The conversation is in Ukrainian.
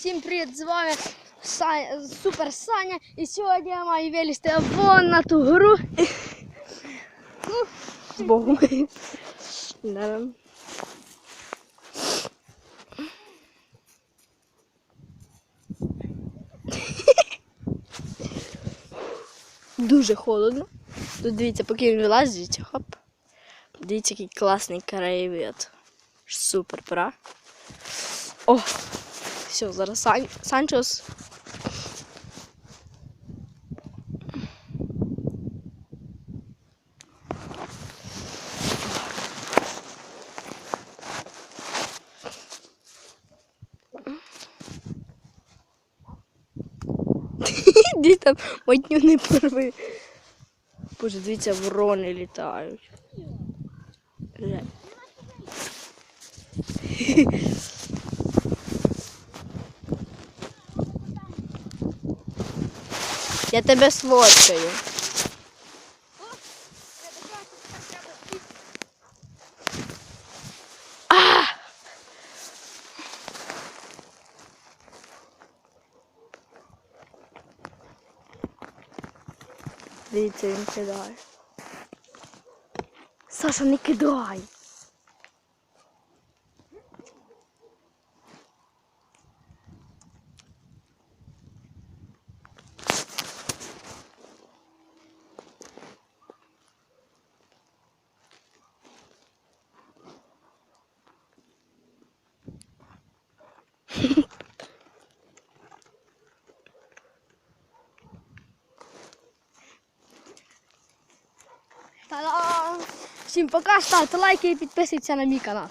Всім привіт, з вами Саня, Супер Саня. І сьогодні я маю вилізти вон на ту гру. Ну, з Богом. Да. Дуже холодно. Тут дивіться, поки він вилазить, хоп. Дивіться, який класний краєвид. Супер, пора. О! Все, зараз Сан... Санчос. Ді там матню не порви. Боже, дивіться, ворони літають. Я тебе сфоткаю. Дивіться, він кидає. Саша, не кидай. Всім пока, ставте лайки і підписуйтесь на мій канал.